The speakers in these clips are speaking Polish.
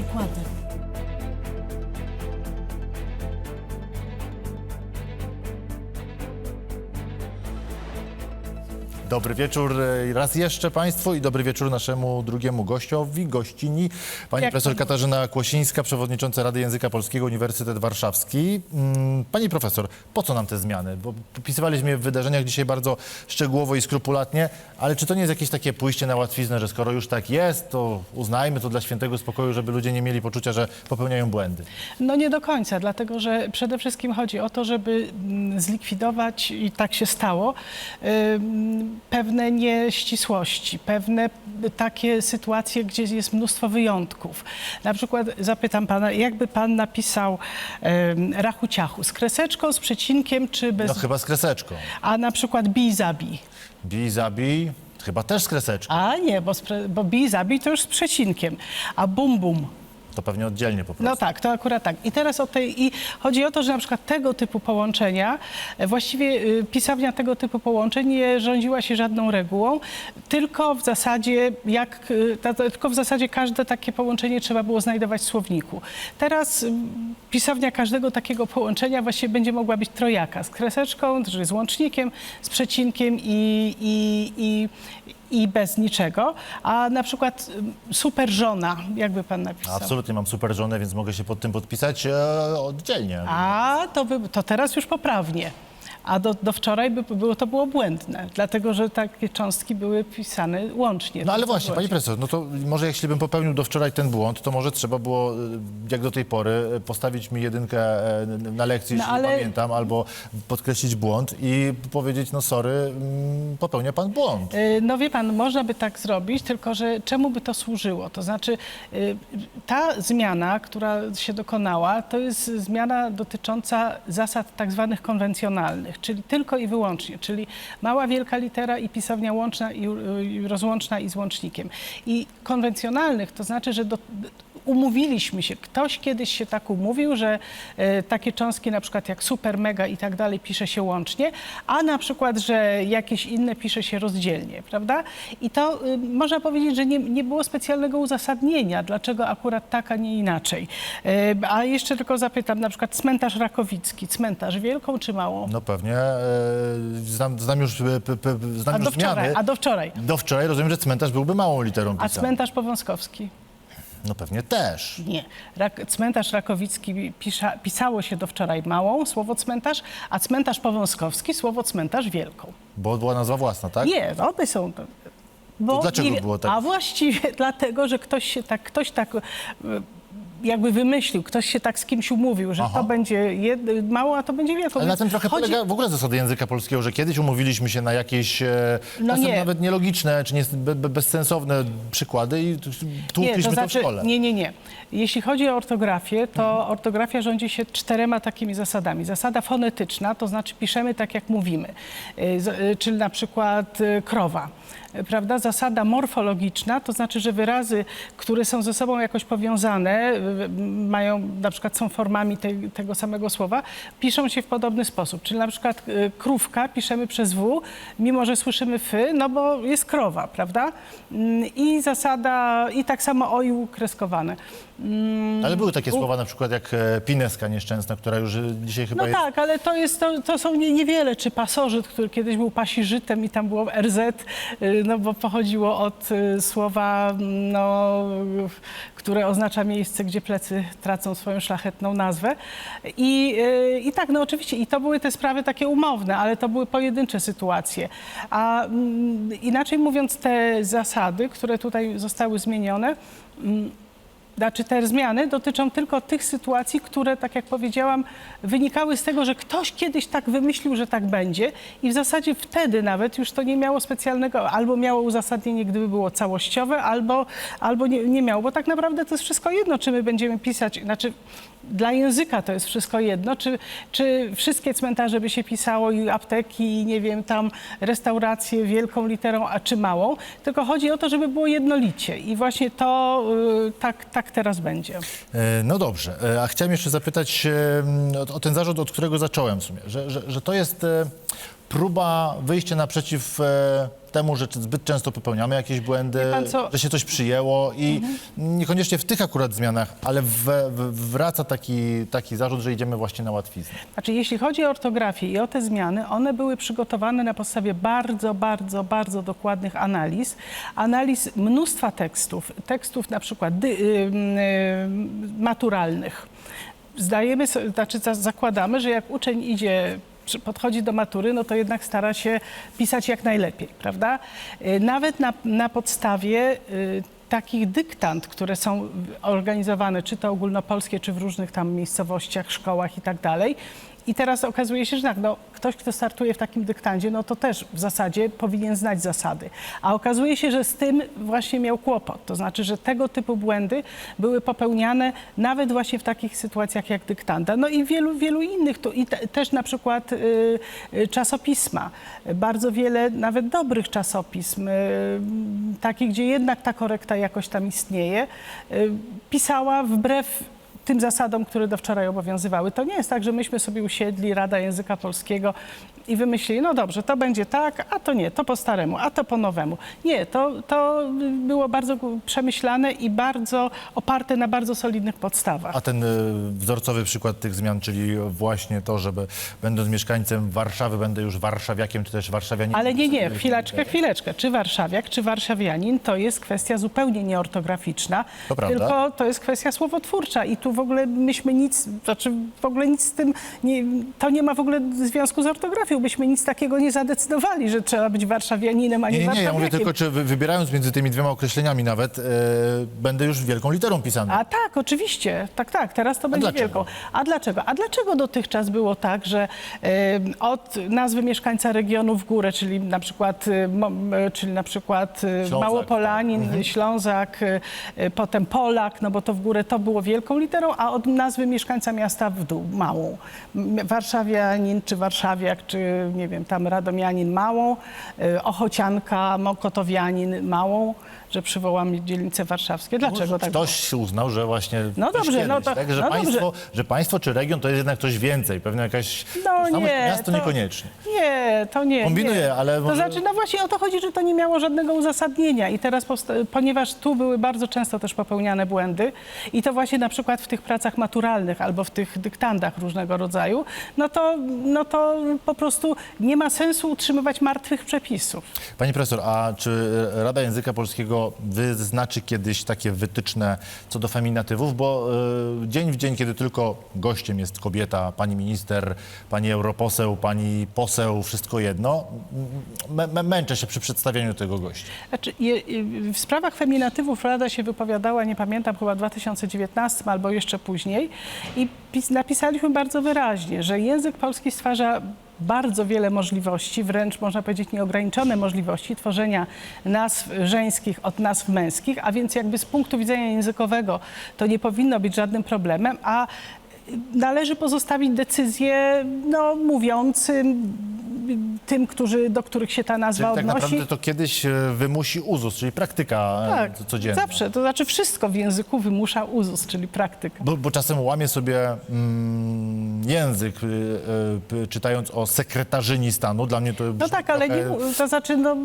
razie czego przykłady. Dobry wieczór e, raz jeszcze Państwu i dobry wieczór naszemu drugiemu gościowi, gościni. Pani Jak profesor pan- Katarzyna Kłosińska, przewodnicząca Rady Języka Polskiego Uniwersytet Warszawski. Mm, Pani profesor, po co nam te zmiany? Bo pisywaliśmy je w wydarzeniach dzisiaj bardzo szczegółowo i skrupulatnie, ale czy to nie jest jakieś takie pójście na łatwiznę, że skoro już tak jest, to uznajmy to dla świętego spokoju, żeby ludzie nie mieli poczucia, że popełniają błędy? No nie do końca, dlatego że przede wszystkim chodzi o to, żeby mm, zlikwidować, i tak się stało, pewne nieścisłości, pewne takie sytuacje, gdzie jest mnóstwo wyjątków. Na przykład zapytam pana, jakby pan napisał rachu ciachu z kreseczką, z przecinkiem czy bez... No chyba z kreseczką. A na przykład bij zabij. Bij, zabij, chyba też z kreseczką. A nie, bo, bo bij zabij to już z przecinkiem. A bum bum. To pewnie oddzielnie po prostu. No tak, to akurat tak. I teraz o tej, i chodzi o to, że na przykład tego typu połączenia, e, właściwie y, pisownia tego typu połączeń nie rządziła się żadną regułą, tylko w zasadzie jak, y, ta, ta- tylko w zasadzie każde takie połączenie trzeba było znajdować w słowniku. Teraz y, pisownia każdego takiego połączenia właściwie będzie mogła być trojaka, z kreseczką, z łącznikiem, z przecinkiem i, i, i, i bez niczego. A na przykład super żona, jakby pan napisał. Absolutnie mam super żonę, więc mogę się pod tym podpisać e, oddzielnie. A to, by, to teraz już poprawnie. A do, do wczoraj by było, to było błędne, dlatego że takie cząstki były pisane łącznie. No ale właśnie, pani profesor, no to może jeśli bym popełnił do wczoraj ten błąd, to może trzeba było, e, jak do tej pory, e, postawić mi jedynkę e, na lekcji, No jeśli ale- pamiętam, albo podkreślić błąd i powiedzieć, no sorry, mm, popełnia pan błąd. Y, No wie pan, można by tak zrobić, tylko że czemu by to służyło? To znaczy y, ta zmiana, która się dokonała, to jest zmiana dotycząca zasad tak zwanych konwencjonalnych, czyli tylko i wyłącznie, czyli mała, wielka litera i pisownia łączna i, i rozłączna i z łącznikiem. I konwencjonalnych to znaczy, że do, umówiliśmy się, ktoś kiedyś się tak umówił, że e, takie cząstki na przykład jak super, mega i tak dalej pisze się łącznie, a na przykład, że jakieś inne pisze się rozdzielnie, prawda? I to y, można powiedzieć, że nie, nie było specjalnego uzasadnienia, dlaczego akurat tak, a nie inaczej. E, a jeszcze tylko zapytam, na przykład cmentarz Rakowicki, cmentarz wielką czy małą? No pewnie, e, znam, znam już, e, p, p, znam a już do wczoraj, zmiany. a do wczoraj. Do wczoraj rozumiem, że cmentarz byłby małą literą A pisany. cmentarz Powązkowski? No pewnie też. Nie. Rak, cmentarz Rakowicki pisza, pisało się do wczoraj małą, słowo cmentarz, a cmentarz Powązkowski, słowo cmentarz wielką. Bo była nazwa własna, tak? Nie, no, one są... Bo dlaczego nie- było tak? A właściwie dlatego, że ktoś się tak, ktoś tak e, jakby wymyślił, ktoś się tak z kimś umówił, że Aha. to będzie jed, mało, a to będzie wielką. Ale na tym trochę chodzi- polega w ogóle zasady języka polskiego, że kiedyś umówiliśmy się na jakieś e, No nie. nawet nielogiczne, czy nie, be, be, bezsensowne przykłady i tłukliśmy to, w znaczy, szkole. Nie, nie, nie. Jeśli chodzi o ortografię, to ortografia rządzi się czterema takimi zasadami. Zasada fonetyczna, to znaczy piszemy tak, jak mówimy, Y, y, czyli na przykład y, krowa. Y, Prawda? Zasada morfologiczna, to znaczy, że wyrazy, które są ze sobą jakoś powiązane, y, mają, na przykład są formami tej, tego samego słowa, piszą się w podobny sposób. Czyli na przykład y, krówka piszemy przez W, mimo że słyszymy fy, no bo jest krowa, prawda? Mm, I zasada, i tak samo oił kreskowane. Mm, Ale były takie słowa na przykład jak e, pineska nieszczęsna, która już dzisiaj chyba No jest... tak, ale to, jest, to, to są nie, niewiele, czy pasożyt, który kiedyś był pasiżytem i tam było RZ, y, no bo pochodziło od y, słowa, no, które oznacza miejsce, gdzie plecy tracą swoją szlachetną nazwę. I, y, I tak, no oczywiście, i to były te sprawy takie umowne, ale to były pojedyncze sytuacje. A mm, inaczej mówiąc, te zasady, które tutaj zostały zmienione, mm, znaczy te zmiany dotyczą tylko tych sytuacji, które, tak jak powiedziałam, wynikały z tego, że ktoś kiedyś tak wymyślił, że tak będzie i w zasadzie wtedy nawet już to nie miało specjalnego, albo miało uzasadnienie, gdyby było całościowe, albo, albo nie, nie miało, bo tak naprawdę to jest wszystko jedno, czy my będziemy pisać, znaczy dla języka to jest wszystko jedno, czy, czy wszystkie cmentarze by się pisało i apteki, i nie wiem, tam restauracje wielką literą, a czy małą, tylko chodzi o to, żeby było jednolicie. I właśnie to y, tak, tak teraz będzie. E, No dobrze, E, a chciałem jeszcze zapytać e, o- o ten zarzut, od którego zacząłem w sumie, że, że, że to jest próba wyjścia naprzeciw temu, że zbyt często popełniamy jakieś błędy, Wie pan co? Mhm. że się coś przyjęło i niekoniecznie w tych akurat zmianach, ale w, w, wraca taki, taki zarzut, że idziemy właśnie na łatwiznę. Znaczy, jeśli chodzi o ortografię i o te zmiany, one były przygotowane na podstawie bardzo, bardzo, bardzo dokładnych analiz. Analiz mnóstwa tekstów, tekstów na przykład dy, ym, ym, maturalnych. Zdajemy, so- znaczy za- zakładamy, że jak uczeń idzie podchodzi do matury, no to jednak stara się pisać jak najlepiej, prawda? Y, Nawet na, na podstawie y, takich dyktant, które są organizowane, czy to ogólnopolskie, czy w różnych tam miejscowościach, szkołach i tak dalej. I teraz okazuje się, że tak, no, ktoś, kto startuje w takim dyktandzie, no to też w zasadzie powinien znać zasady. A okazuje się, że z tym właśnie miał kłopot. To znaczy, że tego typu błędy były popełniane nawet właśnie w takich sytuacjach jak dyktanda. No i wielu, wielu innych. Tu, I te, też na przykład y, y, czasopisma. Bardzo wiele nawet dobrych czasopism, y, takich, gdzie jednak ta korekta jakoś tam istnieje, y, pisała wbrew tym zasadom, które do wczoraj obowiązywały. To nie jest tak, że myśmy sobie usiedli, Rada Języka Polskiego i wymyślili, no dobrze, to będzie tak, a to nie, to po staremu, a to po nowemu. Nie, to, to było bardzo przemyślane i bardzo oparte na bardzo solidnych podstawach. A ten y, wzorcowy przykład tych zmian, czyli właśnie to, żeby będąc mieszkańcem Warszawy, będę już warszawiakiem, czy też warszawianinem. Ale nie, nie, chwileczkę, chwileczkę. Czy warszawiak, czy warszawianin to jest kwestia zupełnie nieortograficzna, To prawda. tylko to jest kwestia słowotwórcza i tu w ogóle myśmy nic, znaczy w ogóle nic z tym, nie, to nie ma w ogóle związku z ortografią, byśmy nic takiego nie zadecydowali, że trzeba być warszawianinem, a nie, Nie, nie, nie, ja mówię tylko, czy wy- wybierając między tymi dwiema określeniami nawet, e, będę już wielką literą pisany. A tak, oczywiście, tak, tak, teraz to będzie dlaczego? wielką. A dlaczego? A dlaczego dotychczas było tak, że e, od nazwy mieszkańca regionu w górę, czyli na przykład, e, mo, e, czyli na przykład e, Ślązak, Małopolanin, tak. Ślązak, e, e, potem Polak, no bo to w górę to było wielką literą, a od nazwy mieszkańca miasta w dół małą. M- Warszawianin, czy Warszawiak, czy nie wiem, tam Radomianin małą, e, Ochocianka, Mokotowianin małą, że przywołam dzielnice warszawskie. Dlaczego tak? Ktoś uznał, że właśnie No dobrze, no kiedyś, to- tak, że, no państwo, że państwo czy region to jest jednak coś więcej, pewnie jakaś No nie, miasto to- niekoniecznie. Nie, to nie. Kombinuję, nie. ale To może- znaczy, no właśnie o to chodzi, że to nie miało żadnego uzasadnienia i teraz, ponieważ tu były bardzo często też popełniane błędy i to właśnie na przykład w tych pracach maturalnych albo w tych dyktandach różnego rodzaju, no to, no to po prostu nie ma sensu utrzymywać martwych przepisów. Pani profesor, a czy Rada Języka Polskiego wyznaczy kiedyś takie wytyczne co do feminatywów? Bo y, dzień w dzień, kiedy tylko gościem jest kobieta, pani minister, pani europoseł, pani poseł, wszystko jedno, męczę się przy przedstawianiu tego gościa. Znaczy, je, y, w sprawach feminatywów Rada się wypowiadała, nie pamiętam, chyba w 2019 albo jeszcze później i pis, napisaliśmy bardzo wyraźnie, że język polski stwarza bardzo wiele możliwości, wręcz można powiedzieć nieograniczone możliwości tworzenia nazw żeńskich od nazw męskich, a więc jakby z punktu widzenia językowego to nie powinno być żadnym problemem, a należy pozostawić decyzję no, mówiącym, tym, którzy, do których się ta nazwa Czyli tak odnosi. naprawdę to kiedyś e, wymusi uzus, czyli praktyka e, Tak, co- codzienna. zawsze. To znaczy wszystko w języku wymusza uzus, czyli praktyka. Bo, bo czasem łamię sobie mm, język, y, y, y, czytając o sekretarzyni stanu. Dla mnie to No tak, ale nie, trochę- mu- to znaczy, no,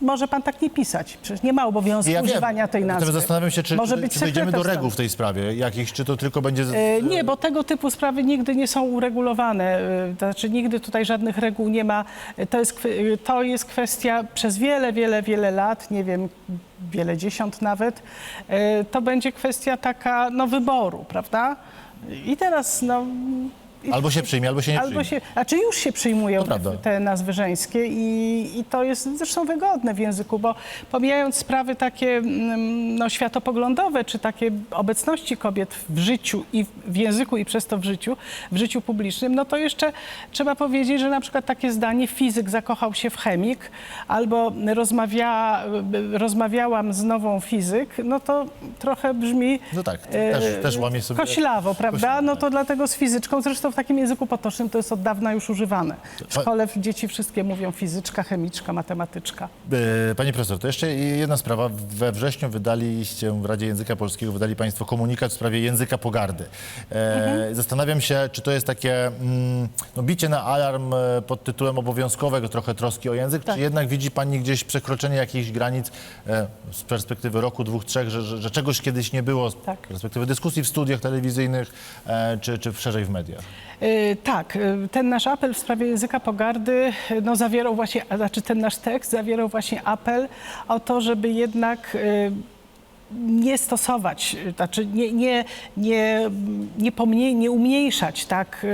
może pan tak nie pisać. Przecież nie ma obowiązku Ja wiem. używania tej nazwy. Zastanawiam się, czy, może czy, być czy dojdziemy do reguł w tej sprawie jakichś, czy to tylko będzie... Z, E, Nie, bo tego typu sprawy nigdy nie są uregulowane. E, To znaczy nigdy tutaj żadnych reguł nie ma. E, To jest, kwe- to jest kwestia przez wiele, wiele, wiele lat, nie wiem, wiele dziesiąt nawet. To będzie kwestia taka no, wyboru, prawda? I teraz no... Albo się przyjmie, albo się nie Albo przyjmie. się, znaczy już się przyjmują te, te nazwy żeńskie i, i to jest zresztą wygodne w języku, bo pomijając sprawy takie mm, no, światopoglądowe, czy takie obecności kobiet w życiu i w- języku i przez to w życiu, w życiu publicznym, no to jeszcze trzeba powiedzieć, że na przykład takie zdanie fizyk zakochał się w chemik albo rozmawia, rozmawiałam z nową fizyk, no to trochę brzmi No tak, e, też, też łamię sobie... koślawo, prawda? Koślawo, No tak. to dlatego z fizyczką, zresztą w takim języku potocznym to jest od dawna już używane. W szkole dzieci wszystkie mówią fizyczka, chemiczka, matematyczka. E, Pani profesor, to jeszcze jedna sprawa. We wrześniu wydaliście w Radzie Języka Polskiego, wydali Państwo komunikat w sprawie języka pogardy. E, Zastanawiam się, czy to jest takie mm, no, bicie na alarm e, pod tytułem obowiązkowego trochę troski o język, Tak. czy jednak widzi Pani gdzieś przekroczenie jakichś granic e, z perspektywy roku, dwóch, trzech, że, że, że czegoś kiedyś nie było z Tak. perspektywy dyskusji w studiach telewizyjnych, e, czy, czy szerzej w mediach? Y, Tak, y, ten nasz apel w sprawie języka pogardy, y, no zawierał właśnie, znaczy ten nasz tekst zawierał właśnie apel o to, żeby jednak nie stosować, znaczy nie, nie, nie, nie, pomniej, nie umniejszać tak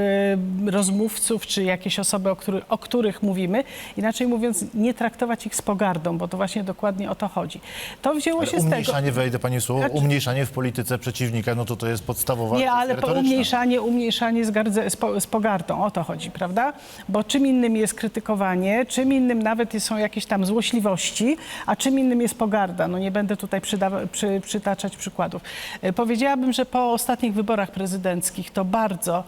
y, rozmówców czy jakieś osoby, o, który, o których mówimy. Inaczej mówiąc, nie traktować ich z pogardą, bo to właśnie dokładnie o to chodzi. To wzięło Ale się z tego. umniejszanie, wejdę Pani słowo, Znaczy- umniejszanie w polityce przeciwnika, no to to jest podstawowa Nie, ale po umniejszanie, umniejszanie z, gardze, z, po, z pogardą, o to chodzi, prawda? Bo czym innym jest krytykowanie, czym innym nawet są jakieś tam złośliwości, a czym innym jest pogarda. No nie będę tutaj przydawa, przy, przytaczać przykładów. E, Powiedziałabym, że po ostatnich wyborach prezydenckich to bardzo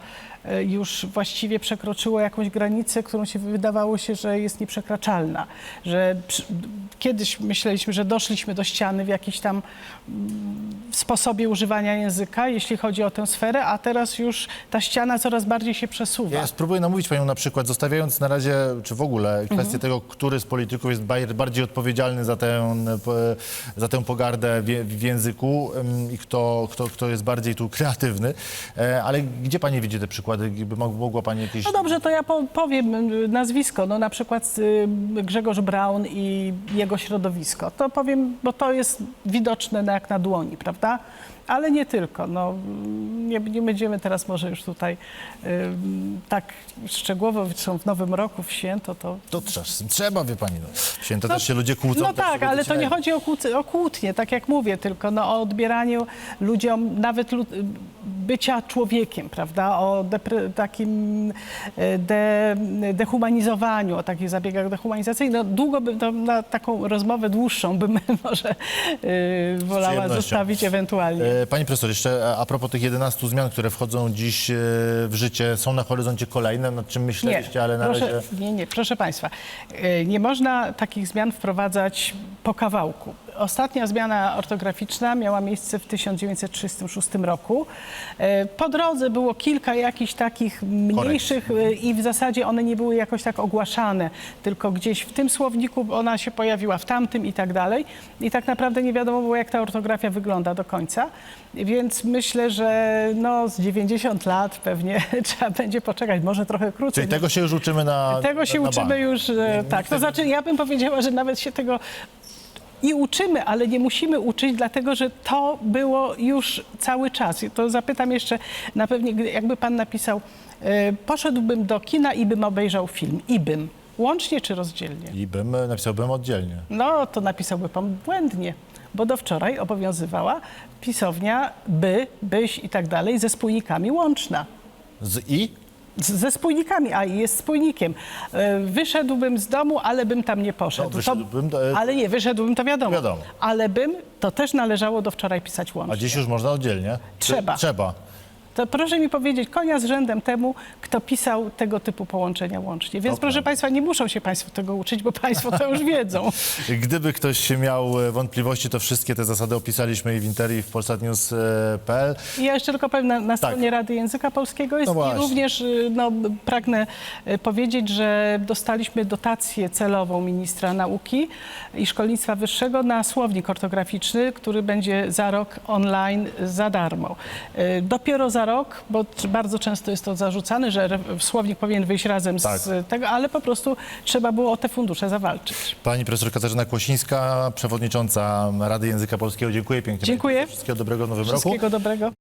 już właściwie przekroczyło jakąś granicę, którą się wydawało się, że jest nieprzekraczalna. Że kiedyś myśleliśmy, że doszliśmy do ściany w jakiś tam w sposobie używania języka, jeśli chodzi o tę sferę, a teraz już ta ściana coraz bardziej się przesuwa. Ja spróbuję namówić Panią na przykład, zostawiając na razie, czy w ogóle kwestię Mhm. tego, który z polityków jest bardziej odpowiedzialny za tę, za tę pogardę w, języku i kto, kto, kto jest bardziej tu kreatywny. E, ale gdzie Pani widzi te przykłady? Mo- mogła Pani jakieś... No dobrze, to ja po, powiem y, nazwisko, no na przykład y, Grzegorz Braun i jego środowisko. To powiem, bo to jest widoczne na, jak na dłoni, prawda? Ale nie tylko. No, nie, nie będziemy teraz może już tutaj y, tak szczegółowo, zresztą w Nowym Roku, w święto, to To trzeba, trzeba, wie Pani. No. W Święta No- też się ludzie kłócą. No też tak, sobie ale to nie chodzi o, o kłótnie, tak jak mówię, tylko no, o odbieraniu ludziom nawet lu- bycia człowiekiem, prawda? O takim e, de, dehumanizowaniu, o takich zabiegach dehumanizacyjnych. No, długo bym to, na taką rozmowę dłuższą bym może y, wolała zostawić ewentualnie. E, Pani profesor, jeszcze a- propos tych 11 zmian, które wchodzą dziś w życie, są na horyzoncie kolejne, nad czym myśleliście, ale na proszę, razie... Nie, nie, proszę Państwa. Nie można takich zmian wprowadzać po kawałku. Ostatnia zmiana ortograficzna miała miejsce w 1936 roku. Y, Po drodze było kilka jakichś takich mniejszych y, i w zasadzie one nie były jakoś tak ogłaszane, tylko gdzieś w tym słowniku ona się pojawiła, w tamtym i tak dalej. I tak naprawdę nie wiadomo było, jak ta ortografia wygląda do końca. Więc myślę, że no, z 90 lat pewnie trzeba będzie poczekać, może trochę krócej. Czyli tego się już uczymy na Tego się na uczymy bank. już, e, tak. To znaczy, ja bym powiedziała, że nawet się tego i uczymy, ale nie musimy uczyć, dlatego że to było już cały czas. I To zapytam jeszcze, na gdy- jakby pan napisał, e, poszedłbym do kina i bym obejrzał film. I bym. Łącznie czy rozdzielnie? I bym, e, napisałbym oddzielnie. No, to napisałby pan błędnie, bo do wczoraj obowiązywała pisownia by, byś i tak dalej ze spójnikami łączna. Z i? Ze spójnikami, a jest spójnikiem. E, Wyszedłbym z domu, ale bym tam nie poszedł. No, wyszedłbym, to, e, ale nie, wyszedłbym, to wiadomo. Wiadomo. Ale bym, to też należało do wczoraj pisać łącznie. A dziś już można oddzielnie? Czy- Trzeba. Trzeba. To proszę mi powiedzieć, konia z rzędem temu, kto pisał tego typu połączenia łącznie. Więc proszę Państwa, nie muszą się Państwo tego uczyć, bo Państwo to już wiedzą. Gdyby ktoś miał e, wątpliwości, to wszystkie te zasady opisaliśmy i w Interi, i w polsatnews.pl. I ja jeszcze tylko powiem, na, na Tak. stronie Rady Języka Polskiego jest No i właśnie. również y, no, pragnę y, powiedzieć, że dostaliśmy dotację celową ministra nauki i szkolnictwa wyższego na słownik ortograficzny, który będzie za rok online za darmo. Dopiero za rok, bo bardzo często jest to zarzucane, że słownik powinien wyjść razem Tak. z tego, ale po prostu trzeba było o te fundusze zawalczyć. Pani profesor Katarzyna Kłosińska, przewodnicząca Rady Języka Polskiego. Dziękuję pięknie. Dziękuję. Wszystkiego dobrego w nowym roku. Wszystkiego dobrego.